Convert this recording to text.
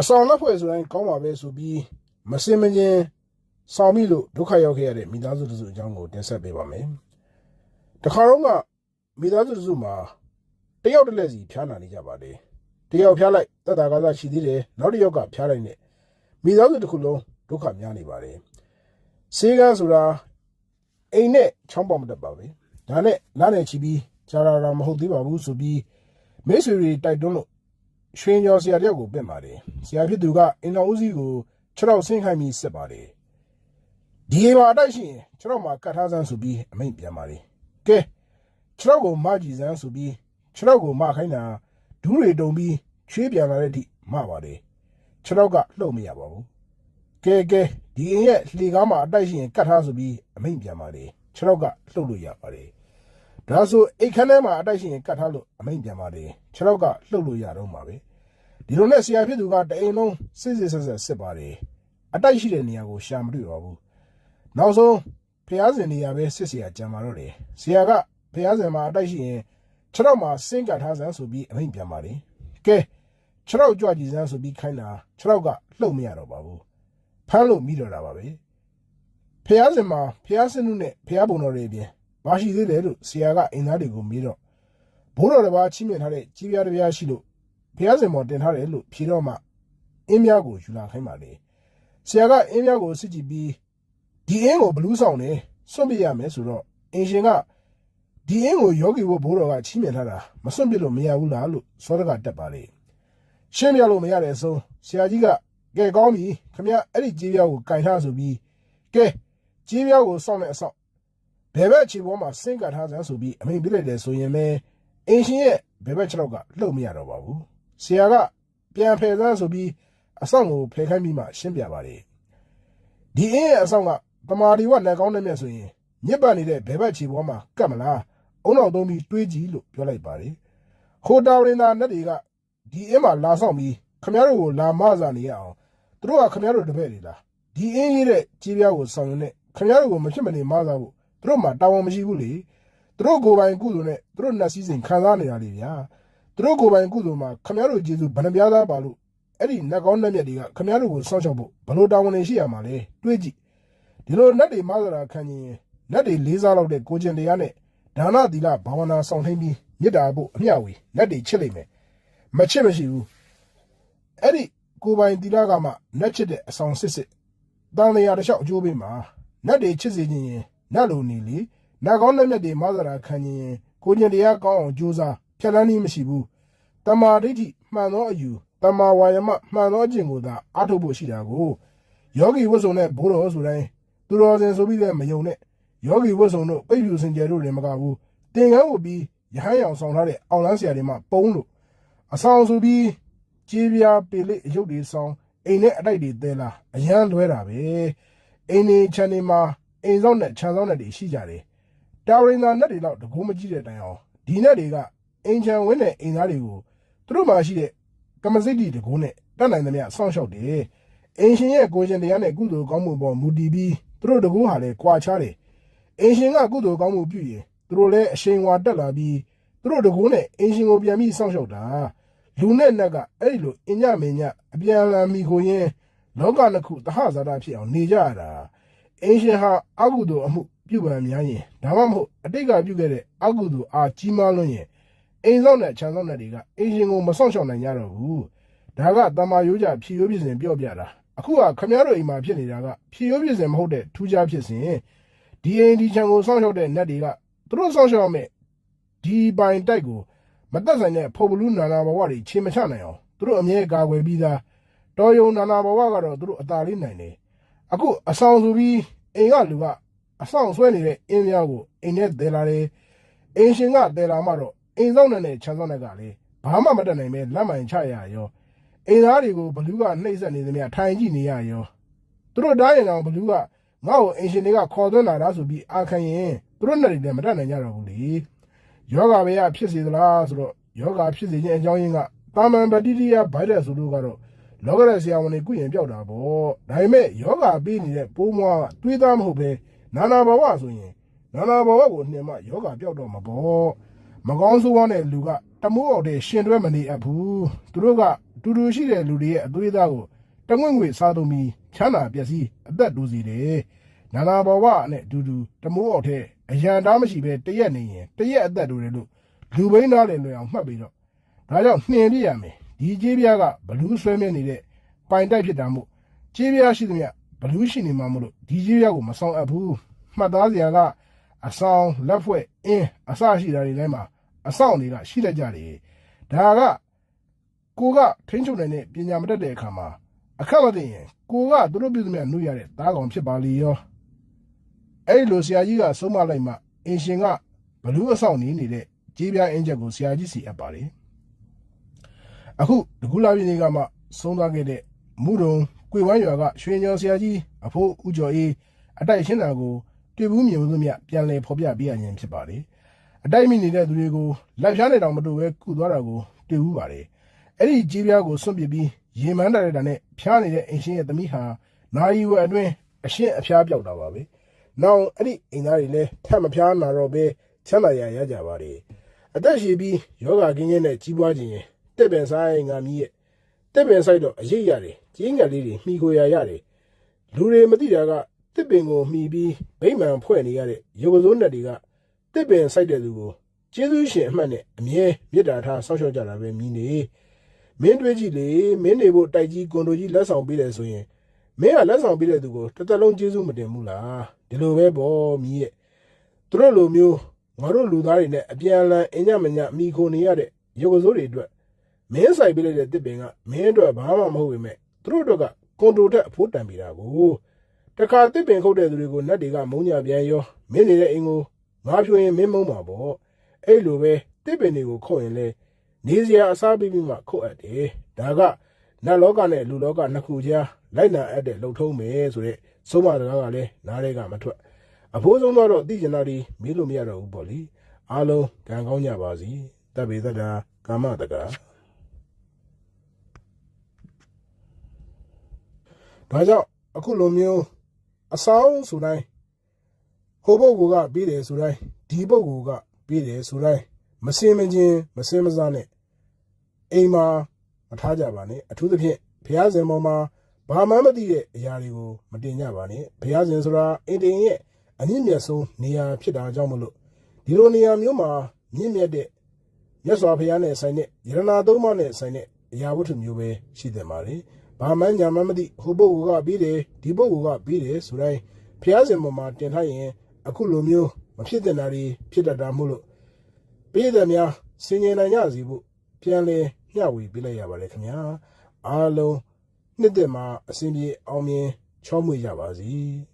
အဆောင်လက်ဖွဲ့ဆိုတိုင်းကောင်းပါပဲဆိုပြီးမစင်မချင်းဆောင်ပြီလို့ဒုက္ခရောက်ခဲ့ရတဲ့မိသားစုတစုအကြောင်းကိုတင်ဆက်ပေးပါမယ်။တခါတော့ကမိသားစုတစုမှာတယောက်တစ်လက်စီဖျားနာနေကြပါတယ်။တယောက်ဖျားလိုက်တက်တာကစားရှိသေးတယ်နောက်တစ်ယောက်ကဖျားလိုက်နဲ့မိသားစုတစ်ခုလုံးဒုက္ခများနေပါတယ်။ဆေးကန်းဆိုတာအိမ်နဲ့ချောင်းပေါက်မတက်ပါပဲ။ဒါနဲ့နားနယ်ချီပြီးကြာလာတာမဟုတ်သေးပါဘူးဆိုပြီးမိတ်ဆွေတွေတိုက်တွန်းလို့ ရွှေကျော်ဆရာတယောက်ကိုပင့်ပါတယ်ဆရာဖြစ်သူကအင်တော်ဦးစီးကိုခြေထောက်ဆင်းခိုင်းပြီးစစ်ပါတယ်ဒီအိမ်မှာအတိုက်ရှိရင်ခြေထောက်မှာကတ်ထားစမ်းဆိုပြီးအမိန့်ပြန်ပါတယ်ကဲခြေထောက်ကိုမကြည့်စမ်းဆိုပြီးခြေထောက်ကိုမခိုင်းတာဒူးတွေတုံပြီးချွေးပြန်လာတဲ့အထိမပါတယ်ခြေထောက်ကလှုပ်မရပါဘူးကဲကဲဒီအိမ်ရဲ့လှေကားမှာအတိုက်ရှိရင်ကတ်ထားဆိုပြီးအမိန့်ပြန်ပါတယ်ခြေထောက်ကလှုပ်လို့ရပါတယ် ဒါဆိုအိတ်ခန်းထဲမှာအတိုက်ရှင်ကတ်ထားလို့အမိန်ပြန်ပါတယ်ခြေထောက်ကလှုပ်လို့ရတော့မှာပဲဒီလိုနဲ့ဆရာဖြစ်သူကတအိမ်လုံးစစ်စစ်ဆက်ဆက်စစ်ပါတယ်အတိုက်ရှိတဲ့နေရာကိုရှာမတွေ့ပါဘူးနောက်ဆုံးဖျားစင်နေရာပဲစစ်ဆရာကြံပါတော့တယ်ဆရာကဖျားစင်မှာအတိုက်ရှိရင်ခြေထောက်မှာစင်းကတ်ထားစမ်းဆိုပြီးအမိန်ပြန်ပါတယ်ကဲခြေထောက်ကြွကြည့်စမ်းဆိုပြီးခိုင်းတာခြေထောက်ကလှုပ်မရတော့ပါဘူးဖမ်းလို့မိတော့တာပါပဲဖျားစင်မှာဖျားစင်နုနဲ့ဖျားပုံတော်တွေအပြင် ဘာရှိသေးတယ်လို့ဆရာကအိမ်သားတွေကိုမေးတော့ဘိုးတော်တစ်ပါးချင်းမြင်ထားတဲ့ကြီးပြားတစ်ပြားရှိလို့ဖះစင်ပေါ်တင်ထားတယ်လို့ဖြေတော့မှအင်းများကိုယူလာခိုင်းပါလေဆရာကအင်းများကိုစစ်ကြည့်ပြီးဒီအင်းကိုဘလူးဆောင်နေစွန့်ပြရမယ်ဆိုတော့အင်ရှင်ကဒီအင်းကိုယောဂီဘိုးဘိုးတော်ကချီးမြှင့်ထားတာမစွန့်ပြလို့မရဘူးလားလို့စောတကတက်ပါလေရှင်းပြလို့မရတဲ့အဆုံးဆရာကြီးကကဲကောင်းပြီခမအဲ့ဒီကြေးပြားကိုကင်ထားဆိုပြီးကဲကြေးပြားကိုစောင့်နေအဆောင် ဘယ်ဘက်ခြေပေါ်မှာဆင်းကပ်ထားစမ်းဆိုပြီးအမိန်ပြလိုက်တယ်ဆိုရင်ပဲအင်ရှင်ရဲ့ဘယ်ဘက်ခြေတော့ကလှုပ်မရတော့ပါဘူးဆရာကပြန်ဖယ်သန်းဆိုပြီးအဆောင်ကိုဖယ်ခိုင်းပြီးမှရှင်းပြပါတယ်ဒီအင်းရဲ့အဆောင်ကတမာဒီဝလက်ကောင်းတဲ့မြတ်ဆိုရင်ညစ်ပတ်နေတဲ့ဘဲဘက်ချီပေါ်မှာကတ်မလားအုံတော်သုံးပြီးတွေးကြည့်လို့ပြောလိုက်ပါတယ်ခိုတာရင်သာနဲ့တွေကဒီအင်းမှာလာဆောင်ပြီးခမရတို့ကိုလာမစားနေရအောင်သူတို့ကခမရတို့တပည့်တွေလားဒီအင်းရေးတဲ့ကြီးပြားကိုဆောင်ရတဲ့ခမရတို့ကိုမဖြစ်မနေမစားဖို့ သူတို့မှတာဝန်မရှိဘူးလေသူတို့ကိုယ်ပိုင်ကုသိုလ်နဲ့သူတို့နှက်စည်းစိမ်ခံစားနေတာလေဗျာသူတို့ကိုယ်ပိုင်ကုသိုလ်မှာခမရတို့ကျေးဇူးဗဏ္ဍပြားသားပါလို့အဲ့ဒီနတ်ကောင်းနတ်မြတ်တွေကခမရတို့ကိုစောင့်ရှောက်ဖို့ဘလို့တာဝန်တွေရှိရမှာလဲတွေးကြည့်ဒီလိုနတ်တွေမဆရာခံရင်နတ်တွေလေးစားလောက်တဲ့ကိုကျင်တရားနဲ့ဒါနသီလဘာဝနာဆောင်ထိန်ပြီးမေတ္တာဖို့အမျှဝေနတ်တွေချစ်လိမ့်မယ်မချစ်မရှိဘူးအဲ့ဒီကိုယ်ပိုင်သီလကမှနတ်ချစ်တဲ့အဆောင်စစ်စစ်တန်လျာတစ်လျှောက်အကျိုးပေးမှာနတ်တွေချစ်စေခြင်းရင် နတ်လိုနေလေနတ်ကောင်းနတ်မြတ်တွေမဆရာခံရင်ကိုကျင်တရားကောင်းအောင်ကြိုးစားဖြတ်လန်းနည်းမရှိဘူးတမာဒိဋ္ဌိမှန်သောအယူတမာဝါယမမှန်သောအကျင့်ကိုသာအားထုတ်ဖို့ရှိတာကိုယောဂီဝတ်စုံနဲ့ဘိုးတော်ဆိုတိုင်းသူတော်စင်ဆိုပြီးလည်းမယုံနဲ့ယောဂီဝတ်စုံတို့ပိတ်ဖြူစင်ကြယ်တို့လည်းမကဘူးတင်ကန်းကိုပြီးရဟန်းရောင်ဆောင်ထားတဲ့အောင်လန်းဆရာတွေမှပုံလို့အဆောင်ဆိုပြီးကြေးပြားပေလိအယုတ်တွေဆောင်အိမ်နဲ့အတိုက်တွေတဲလာအရန်လွဲတာပဲအိမ်နေချန်နေမှာ အိမ်ဆောင်နဲ့ခြံဆောင်နဲ့တွေရှိကြတယ်တာဝရင်သာနဲ့တွေတော့တကူမကြည့်တဲ့တိုင်အောင်ဒီနဲ့တွေကအိမ်ချံဝင်းတဲ့အိမ်သားတွေကိုသူတို့မှာရှိတဲ့ကမ္မစိတ်တီတကုန်းနဲ့တတ်နိုင်သမျှစောင့်ရှောက်တယ်။အင်ရှင်ရဲ့ကိုယ်ရှင်တရားနဲ့ကုသိုလ်ကောင်းမှုပေါ်မူတည်ပြီးသူတို့တကူဟာလည်းကြွာချတယ်။အင်ရှင်ကကုသိုလ်ကောင်းမှုပြုရင်သူတို့လည်းအရှိန်ဝါတက်လာပြီးသူတို့တကူနဲ့အင်ရှင်ကိုပြန်ပြီးစောင့်ရှောက်တာလူနဲ့နတ်ကအဲ့ဒီလိုအင်ညမင်ညအပြန်အလှန်မိကိုရင်းလောကနှစ်ခုတဟဇာတာဖြစ်အောင်နေကြရတာ အင်ရှင်ဟာအကုသိုလ်အမှုပြုပံများရင်ဒါမှမဟုတ်အတိတ်ကပြုခဲ့တဲ့အကုသိုလ်အားကြီးမားလွန်းရင်အိမ်ဆောင်နဲ့ခြံဆောင်တဲ့တွေကအင်ရှင်ကိုမဆောင်ရှောက်နိုင်ကြတော့ဘူးဒါကတမာရိုးကြဖြီရိုးပြစဉ်ပြောပြတာအခုကခမရတို့အိမ်မှာဖြစ်နေတာကဖြီရိုးပြစဉ်မဟုတ်တဲ့ထူးခြားဖြစ်စဉ်ဒီအိမ်ဒီခြံကိုဆောင်ရှောက်တဲ့နတ်တွေကသူတို့ဆောင်ရှောက်မဲ့ဒီပိုင်တိုက်ကိုမသက်ဆိုင်တဲ့ဖုတ်ဘလူးနာနာဘဝတွေခြေမချနိုင်အောင်သူတို့အမြဲကာကွယ်ပြီးသားတော်ယုံနာနာဘဝကတော့သူတို့အသာလေးနိုင်တယ်အခုအဆောင်ဆိုပြီး အိမ်ကလူကအဆောင်ဆွဲနေတဲ့အင်းများကိုအိမ်နဲ့တဲလာတယ်အင်းရှင်ကတဲလာမှတော့အိမ်ဆောင်နဲ့နဲ့ခြံဆောင်နဲ့ကလည်းဘာမှမတတ်နိုင်ပဲလက်မှန်ချရရောအိမ်သားတွေကိုဘလူးကနှိမ့်ဆက်နေသမျှထိုင်ကြည့်နေရရောသူတို့တားရင်တော့ဘလူးကငါ့ကိုအင်ရှင်တွေကခေါ်သွင်းလာတာဆိုပြီးအာခံရင်သူတို့နဲ့တွေလည်းမတတ်နိုင်ကြတော့ဘူးလေယောဂဘေးကဖြစ်စေသလားဆိုတော့ယောဂဖြစ်စေခြင်းအကြောင်းရင်းကတာမန်ဘက်တီးရီးယားဗိုင်းရပ်စ်ဆိုလို့ကတော့ လောကရဆရာဝန်တွေကုရင်ပြောက်တာပေါ့ဒါပေမဲ့ယောဂပေးနေတဲ့ပိုးမွားကတွေးသားမဟုတ်ပဲနာနာဘဝဆိုရင်နာနာဘဝကိုနှင်မှယောဂပြောက်တော့မှာပေါ့မကောင်းဆိုးဝါးတဲ့လူကတမိုးအောင်တဲ့ရှင်တွဲမနေအပ်ဘူးသူတို့ကတူတူရှိတဲ့လူတွေရဲ့အသွေးသားကိုတငွင့်ငွေစားသုံးပြီးချမ်းသာပျက်စီးအသက်တိုးစီတယ်နာနာဘဝနဲ့အတူတူတမိုးအောက်ထဲအရန်သားမရှိပဲတရက်နေရင်တရက်အသက်တိုးတယ်လို့လူဘိန်းသားလည်းလွယ်အောင်မှတ်ပြီးတော့ဒါကြောင့်နှင်ပြရမယ် ဒီကြေးပြားကဘလူးဆွဲမြဲနေတဲ့ပိုင်တိုက်ဖြစ်တာမို့ကြေးပြားရှိသမျှဘလူးရှိနေမှာမို့လို့ဒီကြေးပြားကိုမဆောင်အပ်ဘူးမှတ်သားစရာကအဆောင်လက်ဖွဲ့အင်းအစရှိတာတွေထဲမှာအဆောင်တွေကရှိတတ်ကြတယ်ဒါကကိုကထိန်းချုပ်နိုင်တဲ့ပညာမတတ်တဲ့အခါမှာအခက်မသိရင်ကိုကသူတို့ပြည်သူများနှုတ်ရတဲ့သားကောင်ဖြစ်ပါလေရောအဲ့ဒီလိုဆရာကြီးကဆုံးမလိုက်မှအင်ရှင်ကဘလူးအဆောင်နေနေတဲ့ကြေးပြားအင်းချက်ကိုဆရာကြီးစီအပ်ပါတယ် အခုဒကူလာပြည်နေကမှဆုံးသွားခဲ့တဲ့မူတုံကွေဝမ်းရွာကရွှေညော်ဆရာကြီးအဖိုးဦးကျော်အေးအတိုက်ရှင်းတာကိုတွေ့ဘူးမြင်ဘူးသမျှပြန်လည်ဖော်ပြပေးရခြင်းဖြစ်ပါတယ်အတိုက်မိနေတဲ့သူတွေကိုလက်ဖြားနေတောင်မတူပဲကုသွားတာကိုတွေ့ဘူးပါတယ်အဲ့ဒီကြီးပြားကိုစွန့်ပစ်ပြီးရေမန်းတာတဲ့တာနဲ့ဖျားနေတဲ့အင်ရှင်ရဲ့သမီးဟာနာယီဝက်အတွင်းအရှင်းအဖျားပြောက်တာပါပဲ။နောက်အဲ့ဒီအိမ်သားတွေလည်းထပ်မဖျားနာတော့ပဲချမ်းသာရရကြပါလေ။အသက်ရှည်ပြီးယောဂကင်းခြင်းနဲ့ကြီးပွားခြင်းရင် တက်ပင်ဆိုင်ငါမီးရဲ့တက်ပင်ဆိုင်တော့အရေးရတယ်ကြီးငယ်လေးတွေမှီကိုရရတယ်လူတွေမသိတာကတစ်ပင်ကိုမှီပြီးဗိမာန်ဖွဲ့နေရတဲ့ရုပ်ကစိုးနဲ့တွေကတစ်ပင်ဆိုင်တဲ့သူကိုကျေးဇူးရှင်အမှတ်နဲ့အမြဲမေတ္တာထားဆောက်ရှောက်ကြတာပဲမြည်နေမင်းတွေးကြည့်လေမင်းနေဖို့တိုက်ကြီးကွန်တိုကြီးလက်ဆောင်ပေးတယ်ဆိုရင်မင်းကလက်ဆောင်ပေးတဲ့သူကိုတစ်သက်လုံးကျေးဇူးမတင်ဘူးလားဒီလိုပဲပေါ့မြည်ရဲ့သူတို့လိုမျိုးငါတို့လူသားတွေနဲ့အပြန်အလှန်အညမညမိခိုနေရတဲ့ရုပ်ကစိုးတွေအတွက် မင်းဆိုင်ပေးလိုက်တဲ့တစ်ပင်ကမင်းအတွက်ဘာမှမဟုတ်ပေမဲ့သူတို့အတွက်ကကွန်တိုတက်အဖို့တန်ပေးတာကိုတခါတစ်ပင်ခုတ်တဲ့သူတွေကိုနတ်တွေကမုန်းကြပြန်ရောမင်းနေတဲ့အိမ်ကိုငါဖြိုရင်မင်းမုန်းပါပေါ့အဲ့လိုပဲတစ်ပင်တွေကိုခုတ်ရင်လဲနေစရာအစားပြီးပြီးမှခုတ်အပ်တယ်ဒါကနတ်လောကနဲ့လူလောကနှစ်ခုကြားလိုက်နာအပ်တဲ့လှုပ်ထုံးပဲဆိုတဲ့ဆုံးမစကားကလည်းနားထဲကမထွက်အဖိုးဆုံးတော့သိကျင်တာဒီမေးလို့မရတော့ဘူးပေါ့လေအားလုံးကံကောင်းကြပါစီတပ်ပေတ္တာကာမတက္ကရာ ဒါကြောင့်အခုလိုမျိုးအဆောင်ဆိုတိုင်းဟိုပုဂ္ဂိုလ်ကပြီးတယ်ဆိုတိုင်းဒီပုဂ္ဂိုလ်ကပြီးတယ်ဆိုတိုင်းမစင်မချင်းမစင်မစားနဲ့အိမ်မှာမထားကြပါနဲ့အထူးသဖြင့်ဘုရားရှင်ပေါ်မှာဘာမှမသိတဲ့အရာတွေကိုမတင်ကြပါနဲ့ဘုရားရှင်ဆိုတာအင်တင်ရဲ့အမြင့်မြတ်ဆုံးနေရာဖြစ်တာကြောင့်မလို့ဒီလိုနေရာမျိုးမှာမြင့်မြတ်တဲ့မြတ်စွာဘုရားနဲ့ဆိုင်တဲ့ယရနာသုံးပါးနဲ့ဆိုင်တဲ့အရာဝတ္ထုမျိုးပဲရှိတယ်ပါလေ ဘာမှညာမှမသိဟိုပုဂ္ဂိုလ်ကပြီးတယ်ဒီပုဂ္ဂိုလ်ကပြီးတယ်ဆိုတိုင်းဘုရားရှင်ပေါ်မှာတင်ထားရင်အခုလိုမျိုးမဖြစ်တဲ့နာတွေဖြစ်တတ်တာမို့လို့ပြည်သူများစင်ကြယ်နိုင်ကြစီဖို့ပြန်လဲမျှဝေပေးလိုက်ရပါတယ်ခင်ဗျာအားလုံးနှစ်သက်မှာအစဉ်ပြေအောင်မြင်ချောမွေ့ကြပါစေ။